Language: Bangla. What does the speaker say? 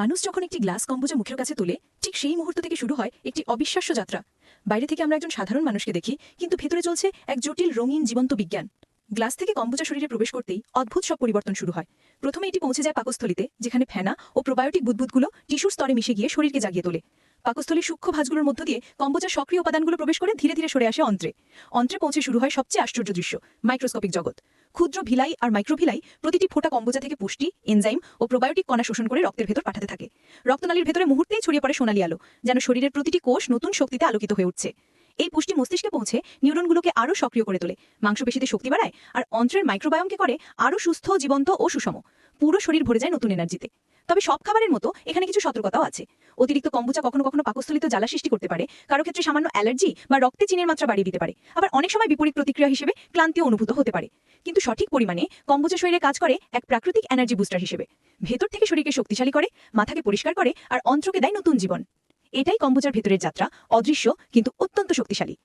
মানুষ যখন একটি গ্লাস কম্বোজা মুখের কাছে তোলে, ঠিক সেই মুহূর্ত থেকে শুরু হয় একটি অবিশ্বাস্য যাত্রা। বাইরে থেকে আমরা একজন সাধারণ মানুষকে দেখি, কিন্তু ভেতরে চলছে এক জটিল রঙিন জীবন্ত বিজ্ঞান। গ্লাস থেকে কম্বোজা শরীরে প্রবেশ করতেই অদ্ভুত সব পরিবর্তন শুরু হয়। প্রথমে এটি পৌঁছে যায় পাকস্থলিতে, যেখানে ফেনা ও প্রোবায়োটিক বুদবুদগুলো টিস্যুর স্তরে মিশে গিয়ে শরীরকে জাগিয়ে তোলে। পাকস্থলীর সূক্ষ্ম ভাঁজগুলোর মধ্য দিয়ে কম্বোজার সক্রিয় উপাদানগুলো প্রবেশ করে ধীরে ধীরে সরে আসে অন্ত্রে। অন্ত্রে পৌঁছে শুরু হয় সবচেয়ে আশ্চর্য দৃশ্য, মাইক্রোস্কোপিক জগৎ। ক্ষুদ্র ভিলাই আর মাইক্রোভিলাই প্রতিটি ফোটা কম্বোজা থেকে পুষ্টি, এনজাইম ও প্রোবায়োটিক কণা শোষণ করে রক্তের ভেতর পাঠাতে থাকে। রক্তনালীর ভেতরে মুহূর্তেই ছড়িয়ে পড়ে সোনালি আলো, যেন শরীরের প্রতিটি কোষ নতুন শক্তিতে আলোকিত হয়ে উঠছে। এই পুষ্টি মস্তিষ্কে পৌঁছে নিউরনগুলোকে আরও সক্রিয় করে তোলে, মাংসপেশিতে শক্তি বাড়ায় আর অন্ত্রের মাইক্রোবায়োমকে করে আরও সুস্থ, জীবন্ত ও সুষম। পুরো শরীর ভরে যায় নতুন এনার্জিতে। তবে সব খাবারের মতো এখানে কিছু সতর্কতাও আছে। অতিরিক্ত কম্বুচা কখনো কখনো পাকস্থলিত জ্বালা সৃষ্টি করতে পারে। কারও ক্ষেত্রে সামান্য অ্যালার্জি বা রক্তে চিনের মাত্রা বাড়িয়ে দিতে পারে। আবার অনেক সময় বিপরীত প্রতিক্রিয়া হিসেবে ক্লান্তিও অনুভূত হতে পারে। কিন্তু সঠিক পরিমাণে কম্বুচা শরীরে কাজ করে এক প্রাকৃতিক এনার্জি বুস্টার হিসেবে। ভেতর থেকে শরীরকে শক্তিশালী করে, মাথাকে পরিষ্কার করে আর অন্ত্রকে দেয় নতুন জীবন। এটাই কম্বুচার ভেতরের যাত্রা, অদৃশ্য কিন্তু অত্যন্ত শক্তিশালী।